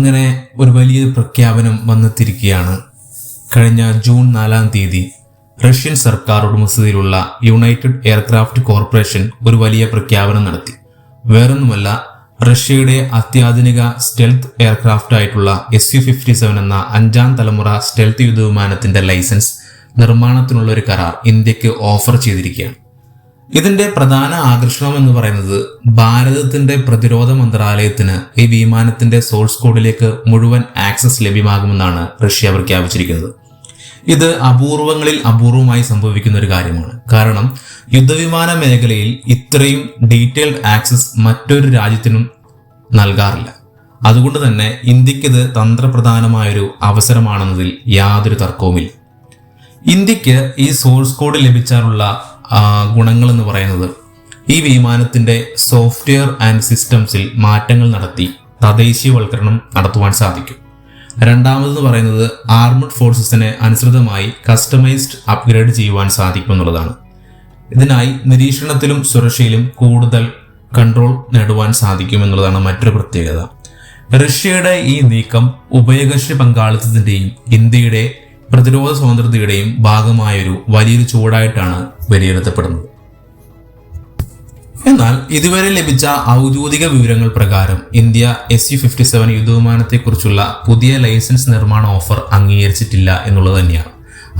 അങ്ങനെ ഒരു വലിയ പ്രഖ്യാപനം വന്നെത്തിരിക്കുകയാണ് കഴിഞ്ഞ ജൂൺ നാലാം തീയതി റഷ്യൻ സർക്കാർ ഉടമസ്ഥതയിലുള്ള യുണൈറ്റഡ് എയർക്രാഫ്റ്റ് കോർപ്പറേഷൻ ഒരു വലിയ പ്രഖ്യാപനം നടത്തി. വേറൊന്നുമല്ല റഷ്യയുടെ അത്യാധുനിക സ്റ്റെൽത്ത് എയർക്രാഫ്റ്റ് ആയിട്ടുള്ള എസ് യു ഫിഫ്റ്റി സെവൻ എന്ന അഞ്ചാം തലമുറ സ്റ്റെൽത്ത് യുദ്ധ വിമാനത്തിന്റെ ലൈസൻസ് നിർമ്മാണത്തിനുള്ള ഒരു കരാർ ഇന്ത്യയ്ക്ക് ഓഫർ ചെയ്തിരിക്കുകയാണ്. ഇതിന്റെ പ്രധാന ആകർഷണം എന്ന് പറയുന്നത് ഭാരതത്തിന്റെ പ്രതിരോധ മന്ത്രാലയത്തിന് ഈ വിമാനത്തിന്റെ സോഴ്സ് കോഡിലേക്ക് മുഴുവൻ ആക്സസ് ലഭ്യമാകുമെന്നാണ് റഷ്യ പ്രഖ്യാപിച്ചിരിക്കുന്നത് ഇത് അപൂർവങ്ങളിൽ അപൂർവമായി സംഭവിക്കുന്ന ഒരു കാര്യമാണ്. കാരണം യുദ്ധവിമാന മേഖലയിൽ ഇത്രയും ഡീറ്റെയിൽഡ് ആക്സസ് മറ്റൊരു രാജ്യത്തിനും നൽകാറില്ല. അതുകൊണ്ട് തന്നെ ഇന്ത്യക്കിത് തന്ത്രപ്രധാനമായൊരു അവസരമാണെന്നതിൽ യാതൊരു തർക്കവുമില്ല. ഇന്ത്യയ്ക്ക് ഈ സോഴ്സ് കോഡ് ലഭിച്ചാലുള്ള ഗുണങ്ങൾ എന്ന് പറയുന്നത്. ഈ വിമാനത്തിന്റെ സോഫ്റ്റ്വെയർ ആൻഡ് സിസ്റ്റംസിൽ മാറ്റങ്ങൾ നടത്തി തദ്ദേശീയവൽക്കരണം നടത്തുവാൻ സാധിക്കും. രണ്ടാമതെന്ന് പറയുന്നത് ആർമഡ് ഫോഴ്സസിന് അനുസൃതമായി കസ്റ്റമൈസ്ഡ് അപ്ഗ്രേഡ് ചെയ്യുവാൻ സാധിക്കും എന്നുള്ളതാണ്. ഇതിനായി നിരീക്ഷണത്തിലും സുരക്ഷയിലും കൂടുതൽ കൺട്രോൾ നേടുവാൻ സാധിക്കും എന്നുള്ളതാണ് മറ്റൊരു പ്രത്യേകത. റഷ്യയുടെ ഈ നീക്കം ഉഭയകക്ഷി പങ്കാളിത്തത്തിന്റെയും ഇന്ത്യയുടെ പ്രതിരോധ സ്വതന്ത്രതയുടെയും ഭാഗമായൊരു വലിയൊരു ചൂടായിട്ടാണ് വിലയിരുത്തപ്പെടുന്നത്. എന്നാൽ ഇതുവരെ ലഭിച്ച ഔദ്യോഗിക വിവരങ്ങൾ പ്രകാരം India S U fifty seven യുദ്ധവിമാനത്തെക്കുറിച്ചുള്ള പുതിയ ലൈസൻസ് നിർമ്മാണ ഓഫർ അംഗീകരിച്ചിട്ടില്ല എന്നുള്ളത് തന്നെയാണ്.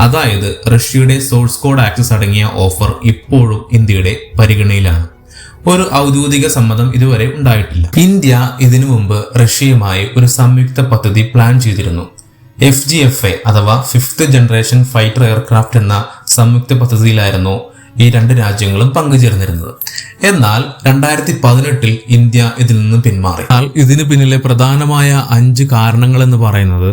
അതായത് റഷ്യയുടെ സോഴ്സ് കോഡ് ആക്സസ് അടങ്ങിയ ഓഫർ ഇപ്പോഴും ഇന്ത്യയുടെ പരിഗണനയിലാണ്. ഒരു ഔദ്യോഗിക സമ്മതം ഇതുവരെ ഉണ്ടായിട്ടില്ല. ഇന്ത്യ ഇതിനു മുമ്പ് റഷ്യയുമായി ഒരു സംയുക്ത പദ്ധതി പ്ലാൻ ചെയ്തിരുന്നു. എഫ് ജി എഫ് എ അഥവാ ഫിഫ്ത്ത് ജനറേഷൻ ഫൈറ്റർ എയർക്രാഫ്റ്റ് എന്ന സംയുക്ത പദ്ധതിയിലായിരുന്നു ഈ രണ്ട് രാജ്യങ്ങളും പങ്കുചേർന്നിരുന്നത്. എന്നാൽ രണ്ടായിരത്തി പതിനെട്ടിൽ ഇന്ത്യ ഇതിൽ നിന്ന് പിന്മാറി. എന്നാൽ ഇതിന് പിന്നിലെ പ്രധാനമായ അഞ്ച് കാരണങ്ങൾ എന്ന് പറയുന്നത്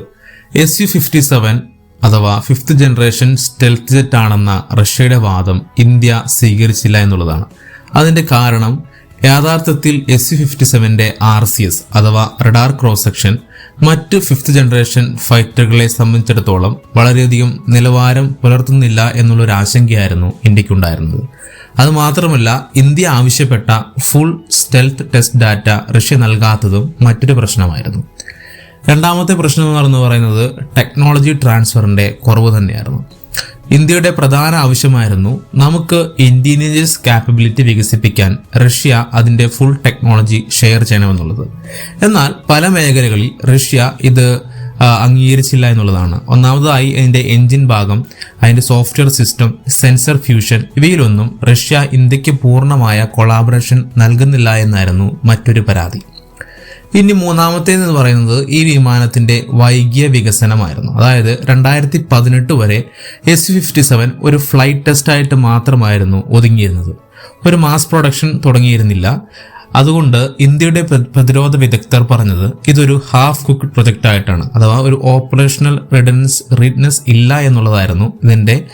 എസ് യു ഫിഫ്റ്റി സെവൻ അഥവാ ഫിഫ്ത്ത് ജനറേഷൻ സ്റ്റെൽത്ത് ജെറ്റ് ആണെന്ന റഷ്യയുടെ വാദം ഇന്ത്യ സ്വീകരിച്ചില്ല എന്നുള്ളതാണ്. അതിന്റെ കാരണം യാഥാർത്ഥ്യത്തിൽ എസ് യു ഫിഫ്റ്റി സെവന്റെ ആർ സി എസ് അഥവാ റഡാർ ക്രോസ് സെക്ഷൻ മറ്റ് ഫിഫ്ത് ജനറേഷൻ ഫൈറ്ററുകളെ സംബന്ധിച്ചിടത്തോളം വളരെയധികം നിലവാരം പുലർത്തുന്നില്ല എന്നുള്ളൊരു ആശങ്കയായിരുന്നു ഇന്ത്യക്കുണ്ടായിരുന്നത്. അതുമാത്രമല്ല ഇന്ത്യ ആവശ്യപ്പെട്ട full stealth test data Russia നൽകാത്തതും മറ്റൊരു പ്രശ്നമായിരുന്നു. രണ്ടാമത്തെ പ്രശ്നം എന്ന് പറയുന്നത് ടെക്നോളജി ട്രാൻസ്ഫറിന്റെ കുറവ് തന്നെയായിരുന്നു. ഇന്ത്യയുടെ പ്രധാന ആവശ്യമായിരുന്നു നമുക്ക് ഇന്റീലിജൻസ് കാപ്പബിലിറ്റി വികസിപ്പിക്കാൻ റഷ്യ അതിന്റെ ഫുൾ ടെക്നോളജി ഷെയർ ചെയ്യണമെന്നുള്ളത്. എന്നാൽ പല മേഖലകളിൽ റഷ്യ ഇത് അംഗീകരിച്ചില്ല എന്നുള്ളതാണ്. ഒന്നാമതായി അതിന്റെ എഞ്ചിൻ ഭാഗം അതിന്റെ സോഫ്റ്റ്വെയർ സിസ്റ്റം സെൻസർ ഫ്യൂഷൻ ഇവയിലൊന്നും റഷ്യ ഇന്ത്യയ്ക്ക് പൂർണമായ കൊളാബറേഷൻ നൽകുന്നില്ല എന്നായിരുന്നു മറ്റൊരു പരാതി. ഇനി മൂന്നാമത്തേന്ന് പറയുന്നത് ഈ വിമാനത്തിന്റെ വൈകിയ വികസനമായിരുന്നു. അതായത് രണ്ടായിരത്തി പതിനെട്ട് വരെ എസ് ഫിഫ്റ്റി സെവൻ ഒരു ഫ്ലൈറ്റ് ടെസ്റ്റ് ആയിട്ട് മാത്രമായിരുന്നു ഒതുങ്ങിയിരുന്നത്. ഒരു മാസ് പ്രൊഡക്ഷൻ തുടങ്ങിയിരുന്നില്ല. അതുകൊണ്ട് ഇന്ത്യയുടെ പ്രതിരോധ വിദഗ്ധർ പറഞ്ഞത് ഇതൊരു ഹാഫ് കുക്ക്ഡ് പ്രൊജക്റ്റ് ആയിട്ടാണ്. അഥവാ ഒരു ഓപ്പറേഷണൽ റെഡിനസ് റീഡ്നസ് ഇല്ല എന്നുള്ളതായിരുന്നു ഇതിന്റെ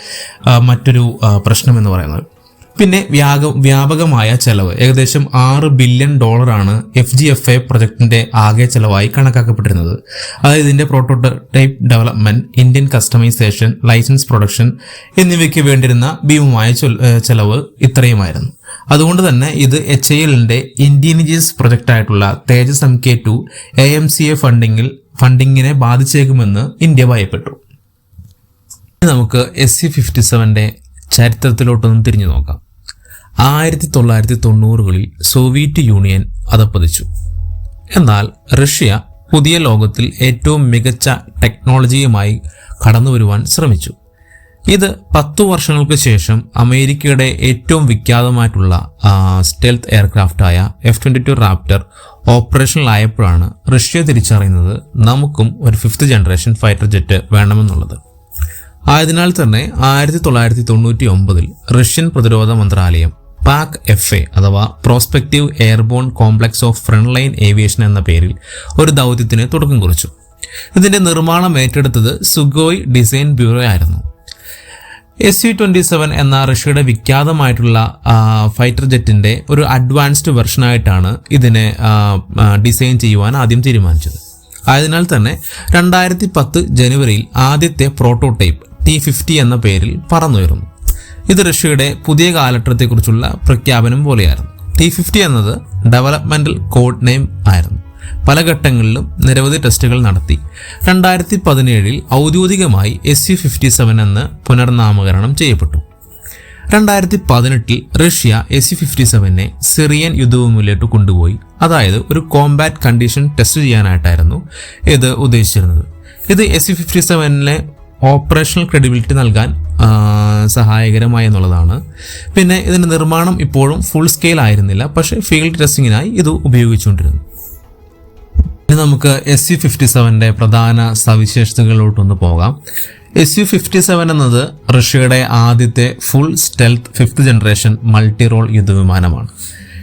മറ്റൊരു പ്രശ്നം എന്ന് പറയുന്നത്. പിന്നെ വ്യാക വ്യാപകമായ ചെലവ്. ഏകദേശം ആറ് ബില്യൺ ഡോളറാണ് എഫ് ജി എഫ് എ പ്രൊജക്ടിന്റെ ആകെ ചെലവായി കണക്കാക്കപ്പെട്ടിരുന്നത്. അതായത് ഇതിന്റെ prototype development Indian customization license production എന്നിവയ്ക്ക് വേണ്ടിയിരുന്ന ഭീമമായ ചെലവ് ഇത്രയുമായിരുന്നു. അതുകൊണ്ട് തന്നെ ഇത് എച്ച് ഐ എല്ലിന്റെ indigenous പ്രൊജക്റ്റായിട്ടുള്ള Tejas M K two A M C A ഫണ്ടിങ്ങിൽ ഫണ്ടിങ്ങിനെ ബാധിച്ചേക്കുമെന്ന് ഇന്ത്യ ഭയപ്പെട്ടു. നമുക്ക് എസ് സി ഫിഫ്റ്റി സെവന്റെ ചരിത്രത്തിലോട്ടൊന്ന് തിരിഞ്ഞു നോക്കാം. ആയിരത്തി തൊള്ളായിരത്തി തൊണ്ണൂറുകളിൽ സോവിയറ്റ് യൂണിയൻ അതപ്പതിച്ചു എന്നാൽ റഷ്യ പുതിയ ലോകത്തിൽ ഏറ്റവും മികച്ച ടെക്നോളജിയുമായി കടന്നു വരുവാൻ ശ്രമിച്ചു. ഇത് പത്തു വർഷങ്ങൾക്ക് ശേഷം അമേരിക്കയുടെ ഏറ്റവും വിഖ്യാതമായിട്ടുള്ള സ്റ്റെൽത്ത് എയർക്രാഫ്റ്റായ എഫ് ട്വന്റി ടു റാപ്റ്റർ ഓപ്പറേഷനിലായപ്പോഴാണ് റഷ്യ തിരിച്ചറിയുന്നത് നമുക്കും ഒരു ഫിഫ്ത്ത് ജനറേഷൻ ഫൈറ്റർ ജെറ്റ് വേണമെന്നുള്ളത്. ആയതിനാൽ തന്നെ ആയിരത്തി തൊള്ളായിരത്തി തൊണ്ണൂറ്റി ഒമ്പതിൽ റഷ്യൻ പ്രതിരോധ മന്ത്രാലയം പാക് എഫ് എ അഥവാ prospective airborne complex of front line aviation എന്ന പേരിൽ ഒരു ദൗത്യത്തിന് തുടക്കം കുറിച്ചു. ഇതിന്റെ നിർമ്മാണം ഏറ്റെടുത്തത് സുഗോയ് ഡിസൈൻ ബ്യൂറോ ആയിരുന്നു എസ് യു ട്വന്റി സെവൻ എന്ന റഷ്യയുടെ വിഖ്യാതമായിട്ടുള്ള ഫൈറ്റർ ജെറ്റിന്റെ ഒരു അഡ്വാൻസ്ഡ് വെർഷനായിട്ടാണ് ഇതിനെ ഡിസൈൻ ചെയ്യുവാൻ ആദ്യം തീരുമാനിച്ചത്. ആയതിനാൽ തന്നെ രണ്ടായിരത്തി പത്ത് ജനുവരിയിൽ ആദ്യത്തെ പ്രോട്ടോടൈപ്പ് ടി ഫിഫ്റ്റി എന്ന പേരിൽ പറന്നുയർന്നു. ഇത് റഷ്യയുടെ പുതിയ കാലഘട്ടത്തെക്കുറിച്ചുള്ള പ്രഖ്യാപനം പോലെയായിരുന്നു. ടി ഫിഫ്റ്റി എന്നത് ഡെവലപ്മെന്റൽ കോഡ് നെയിം ആയിരുന്നു. പല ഘട്ടങ്ങളിലും നിരവധി ടെസ്റ്റുകൾ നടത്തി. രണ്ടായിരത്തി പതിനേഴിൽ ഔദ്യോഗികമായി എസ് യു ഫിഫ്റ്റി സെവൻ എന്ന് പുനർനാമകരണം ചെയ്യപ്പെട്ടു. രണ്ടായിരത്തി പതിനെട്ടിൽ റഷ്യ എസ് യു ഫിഫ്റ്റി സെവനെ സിറിയൻ യുദ്ധഭൂമിയിലോട്ട് കൊണ്ടുപോയി. അതായത് ഒരു കോമ്പാറ്റ് കണ്ടീഷൻ ടെസ്റ്റ് ചെയ്യാനായിട്ടായിരുന്നു ഇത് ഉദ്ദേശിച്ചിരുന്നത്. ഇത് എസ് യു ഫിഫ്റ്റി സെവനിലെ ഓപ്പറേഷണൽ ക്രെഡിബിലിറ്റി നൽകാൻ സഹായകരമായി എന്നുള്ളതാണ്. പിന്നെ ഇതിന്റെ നിർമ്മാണം ഇപ്പോഴും ഫുൾ സ്കെയിൽ ആയിരുന്നില്ല. പക്ഷേ ഫീൽഡ് ടെസ്റ്റിങ്ങിനായി ഇത് ഉപയോഗിച്ചുകൊണ്ടിരുന്നു. ഇനി നമുക്ക് എസ് യു ഫിഫ്റ്റി സെവന്റെ പ്രധാന സവിശേഷതകളിലോട്ടൊന്ന് പോകാം. എസ് യു ഫിഫ്റ്റി സെവൻ എന്നത് റഷ്യയുടെ ആദ്യത്തെ full stealth fifth generation multi role യുദ്ധവിമാനമാണ്.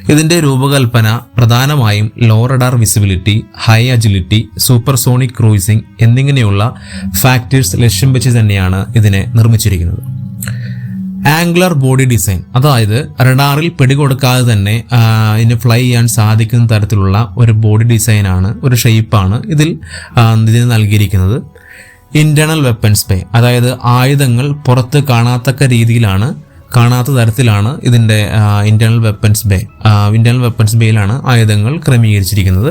ഇതിന്റെ രൂപകൽപ്പന പ്രധാനമായും low radar visibility high agility supersonic cruising എന്നിങ്ങനെയുള്ള ഫാക്ടേഴ്സ് ലക്ഷ്യം വെച്ച് തന്നെയാണ് ഇതിനെ നിർമ്മിച്ചിരിക്കുന്നത്. ആംഗുലർ ബോഡി ഡിസൈൻ അതായത് റഡാറിൽ പിടികൊടുക്കാതെ തന്നെ ഇതിന് ഫ്ലൈ ചെയ്യാൻ സാധിക്കുന്ന തരത്തിലുള്ള ഒരു ബോഡി ഡിസൈനാണ് ഒരു ഷേപ്പാണ് ഇതിൽ ഇതിന് നൽകിയിരിക്കുന്നത്. ഇന്റേണൽ വെപ്പൻസ് പേ അതായത് ആയുധങ്ങൾ പുറത്ത് കാണാത്തക്ക രീതിയിലാണ് കാണാത്ത തരത്തിലാണ് ഇതിന്റെ internal weapons bay internal weapons ബേയിലാണ് ആയുധങ്ങൾ ക്രമീകരിച്ചിരിക്കുന്നത്.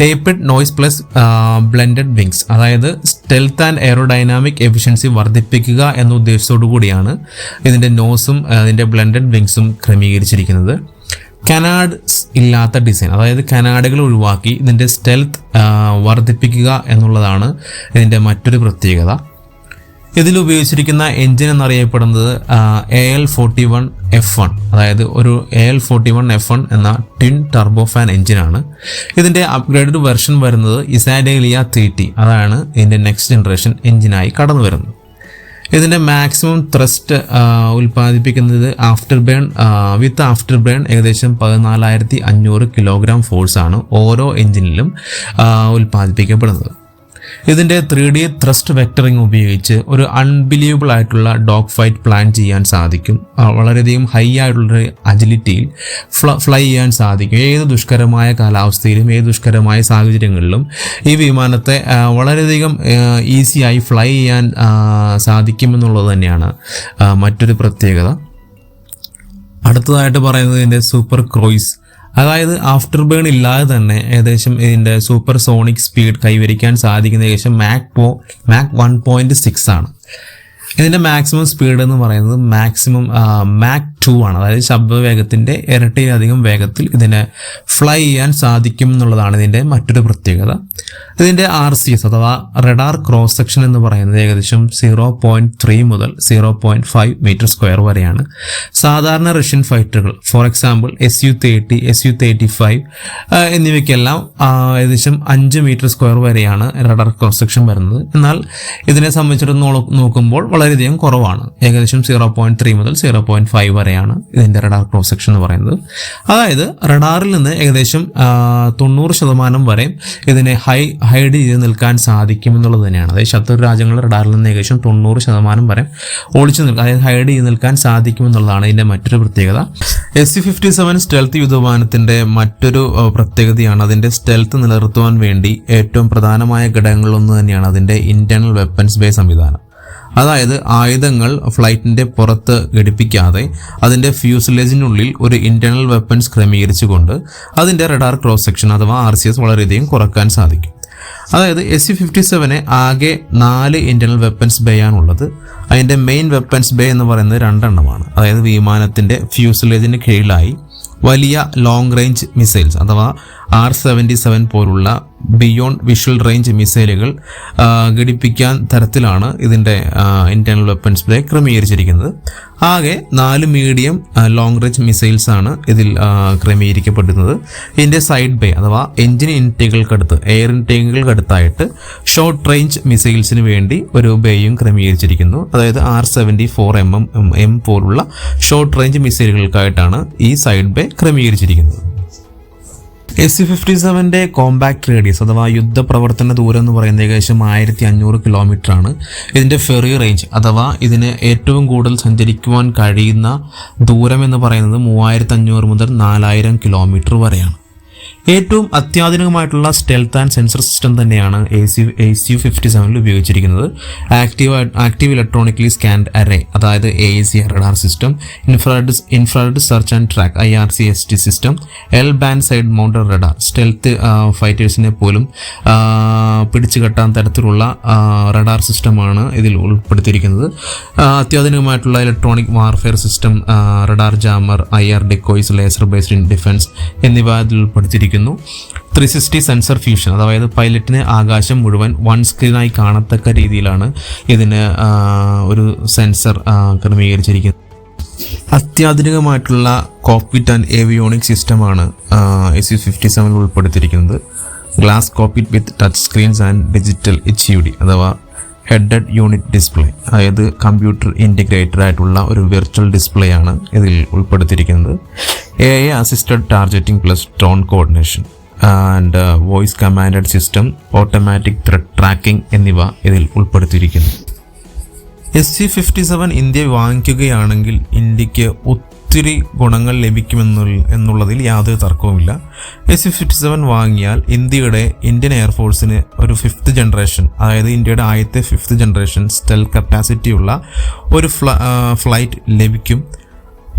Tapered nose plus blended wings അതായത് സ്റ്റെൽത്ത് ആൻഡ് എയറോഡൈനാമിക് എഫിഷ്യൻസി വർദ്ധിപ്പിക്കുക എന്ന ഉദ്ദേശത്തോടു കൂടിയാണ് ഇതിന്റെ നോസും അതിന്റെ ബ്ലെൻഡഡ് വിങ്സും ക്രമീകരിച്ചിരിക്കുന്നത്. കനാഡ്സ് ഇല്ലാത്ത ഡിസൈൻ അതായത് കനാഡുകൾ ഒഴിവാക്കി ഇതിന്റെ സ്റ്റെൽത്ത് വർദ്ധിപ്പിക്കുക എന്നുള്ളതാണ് ഇതിന്റെ മറ്റൊരു പ്രത്യേകത. ഇതിൽ ഉപയോഗിച്ചിരിക്കുന്ന എഞ്ചിൻ എന്നറിയപ്പെടുന്നത് A L forty one F one അതായത് ഒരു A L forty one F one എന്ന ട്വിൻ ടർബോ ഫാൻ എഞ്ചിനാണ് ഇതിന്റെ അപ്ഗ്രേഡഡ് വെർഷൻ വരുന്നത് ഇസാഡേലിയ തീറ്റി അതാണ് ഇതിന്റെ നെക്സ്റ്റ് ജനറേഷൻ എഞ്ചിനായി കടന്നു വരുന്നത്. ഇതിന്റെ മാക്സിമം ത്രസ്റ്റ് ഉൽപ്പാദിപ്പിക്കുന്നത് after burn with after burn ഏകദേശം പതിനാലായിരത്തി അഞ്ഞൂറ് കിലോഗ്രാം ഫോഴ്സാണ് ഓരോ എഞ്ചിനിലും ഉൽപ്പാദിപ്പിക്കപ്പെടുന്നത്. ഇതിന്റെ ത്രീ ഡി ത്രസ്റ്റ് വെക്ടറിംഗ് ഉപയോഗിച്ച് ഒരു അൺബിലീവബിൾ ആയിട്ടുള്ള ഡോഗ് ഫൈറ്റ് പ്ലാൻ ചെയ്യാൻ സാധിക്കും. വളരെയധികം ഹൈ ആയിട്ടുള്ളൊരു അജിലിറ്റിയിൽ ഫ്ല ചെയ്യാൻ സാധിക്കും. ഏത് ദുഷ്കരമായ കാലാവസ്ഥയിലും ഏത് ദുഷ്കരമായ സാഹചര്യങ്ങളിലും ഈ വിമാനത്തെ വളരെയധികം ഈസിയായി ഫ്ലൈ ചെയ്യാൻ സാധിക്കുമെന്നുള്ളത് തന്നെയാണ് മറ്റൊരു പ്രത്യേകത. അടുത്തതായിട്ട് പറയുന്നത് ഇതിന്റെ സൂപ്പർ ക്രോയിസ് അതായത് ആഫ്റ്റർ ബേൺ ഇല്ലാതെ തന്നെ ഏകദേശം ഇതിന്റെ സൂപ്പർ സോണിക് സ്പീഡ് കൈവരിക്കാൻ സാധിക്കുന്ന ഏകദേശം മാക് പോ മാക് വൺ പോയിന്റ് സിക്സ് ആണ്. ഇതിന്റെ മാക്സിമം സ്പീഡ് എന്ന് പറയുന്നത് മാക്സിമം മാക് ടു ആണ്. അതായത് ശബ്ദവേഗത്തിന്റെ ഇരട്ടിയിലധികം വേഗത്തിൽ ഇതിനെ ഫ്ലൈ ചെയ്യാൻ സാധിക്കും എന്നുള്ളതാണ് ഇതിന്റെ മറ്റൊരു പ്രത്യേകത. ഇതിന്റെ ആർ സി എസ് അഥവാ റഡാർ ക്രോസ് സെക്ഷൻ എന്ന് പറയുന്നത് ഏകദേശം സീറോ പോയിന്റ് ത്രീ മുതൽ zero point five metre square വരെയാണ്. സാധാരണ Russian ഫൈറ്ററുകൾ for example S U thirty S U thirty five എന്നിവയ്ക്കെല്ലാം ഏകദേശം അഞ്ച് മീറ്റർ സ്ക്വയർ വരെയാണ് റഡാർ ക്രോസ് സെക്ഷൻ വരുന്നത്. എന്നാൽ ഇതിനെ സംബന്ധിച്ചിടത്തോളം നോക്കുമ്പോൾ വളരെയധികം കുറവാണ്. ഏകദേശം സീറോ പോയിന്റ് ത്രീ മുതൽ സീറോ പോയിന്റ് ഫൈവ് വരെയാണ് ഇതിന്റെ റഡാർ ക്രോസ് സെക്ഷൻ എന്ന് പറയുന്നത്. അതായത് റഡാറിൽ നിന്ന് ഏകദേശം തൊണ്ണൂറ് ശതമാനം വരെ ഇതിനെ ഹൈ ഹൈഡ് ചെയ്ത് നിൽക്കാൻ സാധിക്കുമെന്നുള്ളത് തന്നെയാണ്. അതായത് ശത്രു രാജ്യങ്ങളുടെ റഡാറിൽ നിന്ന് ഏകദേശം തൊണ്ണൂറ് ശതമാനം വരെ ഒളിച്ചു നിൽക്കുക അതായത് ഹൈഡ് ചെയ്ത് നിൽക്കാൻ സാധിക്കുമെന്നുള്ളതാണ് ഇതിന്റെ മറ്റൊരു പ്രത്യേകത. S C fifty seven stealth യുദ്ധവിമാനത്തിന്റെ മറ്റൊരു പ്രത്യേകതയാണ് അതിന്റെ സ്റ്റെൽത്ത് നിലനിർത്തുവാൻ വേണ്ടി ഏറ്റവും പ്രധാനമായ ഘടകങ്ങളൊന്ന് തന്നെയാണ് അതിന്റെ ഇന്റേണൽ വെപ്പൻസ് ബേ സംവിധാനം. അതായത് ആയുധങ്ങൾ ഫ്ലൈറ്റിന്റെ പുറത്ത് ഘടിപ്പിക്കാതെ അതിന്റെ ഫ്യൂസിലേജിനുള്ളിൽ ഒരു ഇന്റേണൽ വെപ്പൺസ് ക്രമീകരിച്ചുകൊണ്ട് അതിന്റെ റഡാർ ക്രോസ് സെക്ഷൻ അഥവാ ആർ സി എസ് വളരെയധികം കുറയ്ക്കാൻ സാധിക്കും. അതായത് എസ് സി ഫിഫ്റ്റി സെവന് ആകെ നാല് ഇന്റേണൽ വെപ്പൻസ് ബേ ആണുള്ളത്. അതിന്റെ മെയിൻ വെപ്പൻസ് ബേ എന്ന് പറയുന്നത് രണ്ടെണ്ണമാണ്. അതായത് വിമാനത്തിന്റെ ഫ്യൂസിലേജിന് കീഴിലായി വലിയ ലോങ് റേഞ്ച് മിസൈൽസ് അഥവാ ആർ സെവന്റി സെവൻ പോലുള്ള ബിയോണ്ട് വിഷ്വൽ റേഞ്ച് മിസൈലുകൾ ഘടിപ്പിക്കാൻ തരത്തിലാണ് ഇതിന്റെ ഇന്റേണൽ വെപ്പൺസ് ബേ ക്രമീകരിച്ചിരിക്കുന്നത്. ആകെ നാല് മീഡിയം ലോങ് റേഞ്ച് മിസൈൽസ് ആണ് ഇതിൽ ക്രമീകരിക്കപ്പെടുന്നത്. ഇതിന്റെ സൈഡ് ബേ അഥവാ എഞ്ചിൻ ഇൻടേക്കുകൾക്കടുത്ത് എയർ ഇൻടേക്കുകൾക്കടുത്തായിട്ട് ഷോർട്ട് റേഞ്ച് മിസൈൽസിന് വേണ്ടി ഒരു ബേയും ക്രമീകരിച്ചിരിക്കുന്നു. അതായത് R seventy four M M M പോലുള്ള ഷോർട്ട് റേഞ്ച് മിസൈലുകൾക്കായിട്ടാണ് ഈ സൈഡ് ബേ ക്രമീകരിച്ചിരിക്കുന്നത്. എസ് സി ഫിഫ്റ്റി സെവന്റെ കോമ്പാക്ട് റേഡിയസ് അഥവാ യുദ്ധ പ്രവർത്തന ദൂരം എന്ന് പറയുന്നത് ഏകദേശം ആയിരത്തി അഞ്ഞൂറ് കിലോമീറ്റർ ആണ്. ഇതിന്റെ ഫെറി റേഞ്ച് അഥവാ ഇതിന് ഏറ്റവും കൂടുതൽ സഞ്ചരിക്കുവാൻ കഴിയുന്ന ദൂരം എന്ന് പറയുന്നത് മൂവായിരത്തി അഞ്ഞൂറ് മുതൽ നാലായിരം കിലോമീറ്റർ വരെയാണ്. ഏറ്റവും അത്യാധുനികമായിട്ടുള്ള സ്റ്റെൽത്ത് ആൻഡ് സെൻസർ സിസ്റ്റം തന്നെയാണ് A C A C U fifty സെവനിൽ ഉപയോഗിച്ചിരിക്കുന്നത്. Active active electronically scanned array അതായത് A A C radar system infrared infrared search and track I R C S T system L band side mounter radar stealth ഫൈറ്റേഴ്സിനെ പോലും പിടിച്ചു കെട്ടാൻ തരത്തിലുള്ള radar സിസ്റ്റമാണ് ഇതിൽ ഉൾപ്പെടുത്തിയിരിക്കുന്നത്. അത്യാധുനികമായിട്ടുള്ള electronic warfare system radar jammer I R decoys laser based defence എന്നിവ ഇതിൽ ഉൾപ്പെടുത്തിയിരിക്കുന്നു. ത്രീ സിക്സ്റ്റി സെൻസർ ഫ്യൂഷൻ അതായത് പൈലറ്റിന് ആകാശം മുഴുവൻ വൺ സ്ക്രീനായി കാണത്തക്ക രീതിയിലാണ് ഇതിന് ഒരു സെൻസർ ക്രമീകരിച്ചിരിക്കുന്നത്. അത്യാധുനികമായിട്ടുള്ള കോക്പിറ്റ് ആൻഡ് ഏവിയോണിക് സിസ്റ്റമാണ് എസ് യു ഫിഫ്റ്റി സെവനിൽ ഉൾപ്പെടുത്തിയിരിക്കുന്നത്. Glass cockpit with touch screens and digital H U D അഥവാ ഹെഡഡ് യൂണിറ്റ് ഡിസ്പ്ലേ അതായത് കമ്പ്യൂട്ടർ ഇന്റിഗ്രേറ്റഡ് ആയിട്ടുള്ള ഒരു വിർച്വൽ ഡിസ്പ്ലേ ആണ് ഇതിൽ ഉൾപ്പെടുത്തിയിരിക്കുന്നത്. A I assisted targeting plus tone coordination and voice commanded system automatic thread tracking എന്നിവ ഇതിൽ ഉൾപ്പെടുത്തിയിരിക്കുന്നു. S C fifty seven India വാങ്ങിക്കുകയാണെങ്കിൽ ഇന്ത്യയ്ക്ക് ഒത്തിരി ഗുണങ്ങൾ ലഭിക്കുമെന്നുള്ള എന്നുള്ളതിൽ യാതൊരു തർക്കവുമില്ല. എസ് സി ഫിഫ്റ്റി സെവൻ വാങ്ങിയാൽ ഇന്ത്യയുടെ ഇന്ത്യൻ എയർഫോഴ്സിന് ഒരു ഫിഫ്ത്ത് ജനറേഷൻ അതായത് ഇന്ത്യയുടെ ആദ്യത്തെ ഫിഫ്ത്ത് ജനറേഷൻ സ്റ്റെൽ കപ്പാസിറ്റിയുള്ള ഒരു ഫ്ല- ഫ്ലൈറ്റ് ലഭിക്കും.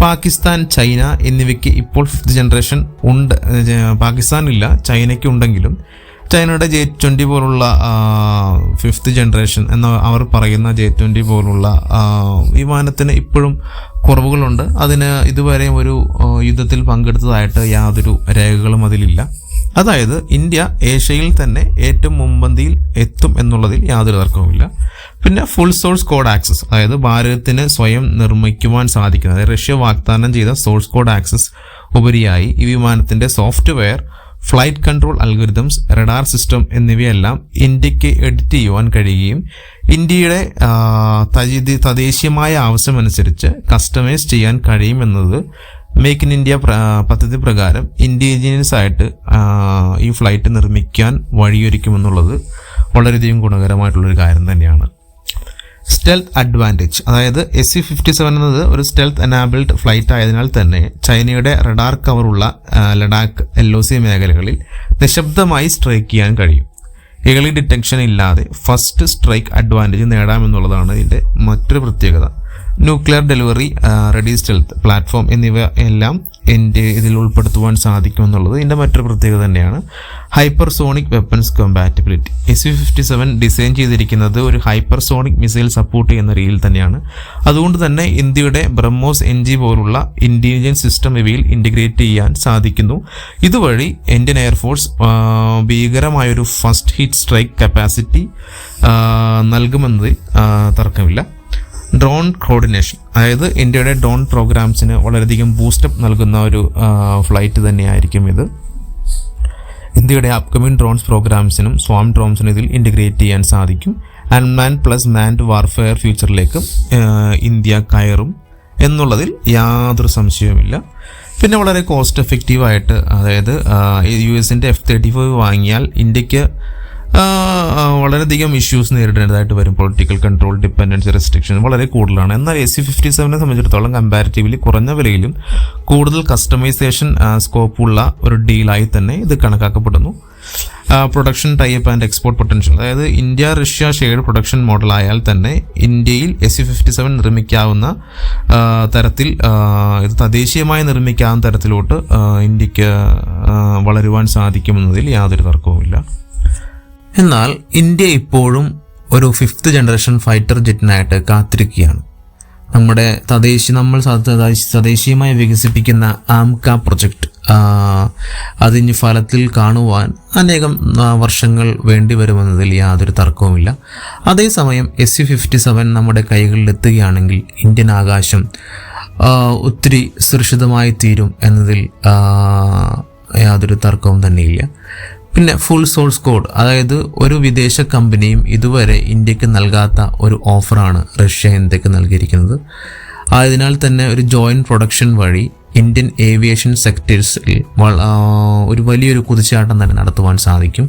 പാകിസ്ഥാൻ ചൈന എന്നിവയ്ക്ക് ഇപ്പോൾ ഫിഫ്ത്ത് ജനറേഷൻ ഉണ്ട് പാകിസ്ഥാനില്ല ചൈനയ്ക്ക് ഉണ്ടെങ്കിലും ചൈനയുടെ ജെ ട്വന്റി പോലുള്ള ഫിഫ്ത്ത് ജനറേഷൻ എന്ന അവർ പറയുന്ന ജെ ട്വന്റി പോലുള്ള വിമാനത്തിന് ഇപ്പോഴും കുറവുകളുണ്ട്. അതിന് ഇതുവരെയും ഒരു യുദ്ധത്തിൽ പങ്കെടുത്തതായിട്ട് യാതൊരു രേഖകളും അതിലില്ല. അതായത് ഇന്ത്യ ഏഷ്യയിൽ തന്നെ ഏറ്റവും മുമ്പന്തിയിൽ എത്തും എന്നുള്ളതിൽ യാതൊരു തർക്കവുമില്ല. പിന്നെ ഫുൾ സോഴ്സ് കോഡ് ആക്സസ് അതായത് ഭാരതത്തിന് സ്വയം നിർമ്മിക്കുവാൻ സാധിക്കുന്ന അതായത് റഷ്യ വാഗ്ദാനം ചെയ്ത സോഴ്സ് കോഡ് ആക്സസ് ഉപരിയായി ഈ വിമാനത്തിന്റെ software flight control algorithms radar system എന്നിവയെല്ലാം ഇന്ത്യയ്ക്ക് എഡിറ്റ് ചെയ്യുവാൻ കഴിയുകയും ഇന്ത്യയുടെ തദ്ദേശീയമായ ആവശ്യമനുസരിച്ച് കസ്റ്റമൈസ് ചെയ്യാൻ കഴിയുമെന്നത് മേക്ക് ഇൻ ഇന്ത്യ പദ്ധതി പ്രകാരം ഇൻഡിജീനിയസ് ആയിട്ട് ഈ ഫ്ലൈറ്റ് നിർമ്മിക്കാൻ വഴിയൊരുക്കുമെന്നുള്ളത് വളരെയധികം ഗുണകരമായിട്ടുള്ളൊരു കാര്യം തന്നെയാണ്. സ്റ്റെൽത്ത് അഡ്വാന്റേജ് അതായത് എസ് സി ഫിഫ്റ്റി സെവൻ എന്നത് ഒരു സ്റ്റെൽത്ത് എനാബിൾഡ് ഫ്ലൈറ്റ് ആയതിനാൽ തന്നെ ചൈനയുടെ റഡാർ കവറുള്ള ലഡാക്ക് എൽ ഒ സി മേഖലകളിൽ നിശബ്ദമായി സ്ട്രൈക്ക് ചെയ്യാൻ കഴിയും. ഏളി ഡിറ്റക്ഷൻ ഇല്ലാതെ ഫസ്റ്റ് സ്ട്രൈക്ക് അഡ്വാന്റേജ് നേടാമെന്നുള്ളതാണ് ഇതിന്റെ മറ്റൊരു പ്രത്യേകത. Nuclear delivery ready stealth platform എന്നിവ എല്ലാം എന്റെ ഇതിൽ ഉൾപ്പെടുത്തുവാൻ സാധിക്കുമെന്നുള്ളത് ഇതിന്റെ മറ്റൊരു പ്രത്യേകത തന്നെയാണ്. Hypersonic weapons compatibility S U fifty seven design ചെയ്തിരിക്കുന്നത് ഒരു ഹൈപ്പർ സോണിക് മിസൈൽ സപ്പോർട്ട് ചെയ്യുന്ന രീതിയിൽ തന്നെയാണ്. അതുകൊണ്ട് തന്നെ ഇന്ത്യയുടെ ബ്രഹ്മോസ് എൻ ജി പോലുള്ള ഇന്റലിജൻസ് സിസ്റ്റം ഇവയിൽ ഇന്റഗ്രേറ്റ് ചെയ്യാൻ സാധിക്കുന്നു. ഇതുവഴി ഇന്ത്യൻ എയർഫോഴ്സ് ഭീകരമായൊരു ഫസ്റ്റ് ഹിറ്റ് സ്ട്രൈക്ക് കപ്പാസിറ്റി നൽകുമെന്നതിൽ തർക്കമില്ല. ഡ്രോൺ കോർഡിനേഷൻ അതായത് ഇന്ത്യയുടെ ഡ്രോൺ പ്രോഗ്രാംസിന് വളരെയധികം ബൂസ്റ്റപ്പ് നൽകുന്ന ഒരു ഫ്ലൈറ്റ് തന്നെയായിരിക്കും ഇത്. ഇന്ത്യയുടെ അപ്കമിംഗ് ഡ്രോൺസ് പ്രോഗ്രാംസിനും സ്വാം ഡ്രോൺസിനും ഇതിൽ ഇന്റിഗ്രേറ്റ് ചെയ്യാൻ സാധിക്കും. And man plus manned warfare ഫ്യൂച്ചറിലേക്കും India കയറും എന്നുള്ളതിൽ യാതൊരു സംശയവുമില്ല. പിന്നെ വളരെ കോസ്റ്റ് എഫക്റ്റീവായിട്ട് അതായത് യു എസിന്റെ എഫ് തേർട്ടി ഫൈവ് വാങ്ങിയാൽ ഇന്ത്യയ്ക്ക് വളരെയധികം ഇഷ്യൂസ് നേരിടേണ്ടതായിട്ട് വരും. പൊളിറ്റിക്കൽ കൺട്രോൾ ഡിപ്പെൻഡൻസി റെസ്ട്രിക്ഷൻ വളരെ കൂടുതലാണ്. എന്നാൽ എ സി ഫിഫ്റ്റി സെവനെ സംബന്ധിച്ചിടത്തോളം കമ്പാരിറ്റീവ്ലി കുറഞ്ഞ വിലയിലും കൂടുതൽ കസ്റ്റമൈസേഷൻ സ്കോപ്പുള്ള ഒരു ഡീലായി തന്നെ ഇത് കണക്കാക്കപ്പെടുന്നു. Production type and export potential അതായത് India Russia shared production model ആയാൽ തന്നെ ഇന്ത്യയിൽ എസ് സി ഫിഫ്റ്റി സെവൻ നിർമ്മിക്കാവുന്ന തരത്തിൽ ഇത് തദ്ദേശീയമായി നിർമ്മിക്കാവുന്ന തരത്തിലോട്ട് ഇന്ത്യയ്ക്ക് വളരുവാൻ സാധിക്കുമെന്നതിൽ യാതൊരു തർക്കവുമില്ല. എന്നാൽ ഇന്ത്യ ഇപ്പോഴും ഒരു ഫിഫ്ത്ത് ജനറേഷൻ ഫൈറ്റർ ജെറ്റിനായിട്ട് കാത്തിരിക്കുകയാണ്. നമ്മുടെ തദ്ദേശീയ നമ്മൾ തദ്ദേശ- തദ്ദേശീയമായി വികസിപ്പിക്കുന്ന ആംക പ്രൊജക്റ്റ് അതിന് ഫലത്തിൽ കാണുവാൻ അനേകം വർഷങ്ങൾ വേണ്ടി വരുമെന്നതിൽ യാതൊരു തർക്കവുമില്ല. അതേസമയം എസ് സി ഫിഫ്റ്റി സെവൻ നമ്മുടെ കൈകളിൽ എത്തുകയാണെങ്കിൽ ഇന്ത്യൻ ആകാശം ഒത്തിരി സുരക്ഷിതമായി തീരും എന്നതിൽ യാതൊരു തർക്കവും തന്നെയില്ല. പിന്നെ ഫുൾ സോഴ്സ് കോഡ് അതായത് ഒരു വിദേശ കമ്പനിയും ഇതുവരെ ഇന്ത്യയ്ക്ക് നൽകാത്ത ഒരു ഓഫറാണ് റഷ്യ ഇന്ത്യയ്ക്ക് നൽകിയിരിക്കുന്നത്. ആയതിനാൽ തന്നെ ഒരു ജോയിന്റ് പ്രൊഡക്ഷൻ വഴി ഇന്ത്യൻ ഏവിയേഷൻ സെക്ടേഴ്സിൽ ഒരു വലിയൊരു കുതിച്ചാട്ടം തന്നെ നടത്തുവാൻ സാധിക്കും.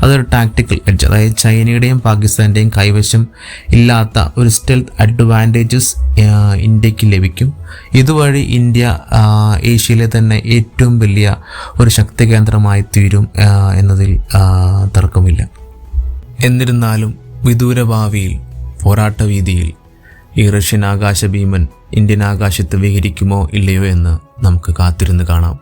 അതൊരു ടാക്ടിക്കൽ എഡ്ജ് അതായത് ചൈനയുടെയും പാകിസ്ഥാന്റെയും കൈവശം ഇല്ലാത്ത ഒരു സ്റ്റെൽത്ത് അഡ്വാന്റേജസ് ഇന്ത്യയ്ക്ക് ലഭിക്കും. ഇതുവഴി ഇന്ത്യ ഏഷ്യയിലെ തന്നെ ഏറ്റവും വലിയ ഒരു ശക്തി കേന്ദ്രമായി തീരും എന്നതിൽ തർക്കമില്ല. എന്നിരുന്നാലും വിദൂര ഭാവിയിൽ പോരാട്ടവീതിയിൽ ഈ റഷ്യൻ ആകാശഭീമൻ ഇന്ത്യൻ ആകാശത്ത് വിഹരിക്കുമോ ഇല്ലയോ എന്ന് നമുക്ക് കാത്തിരുന്ന് കാണാം.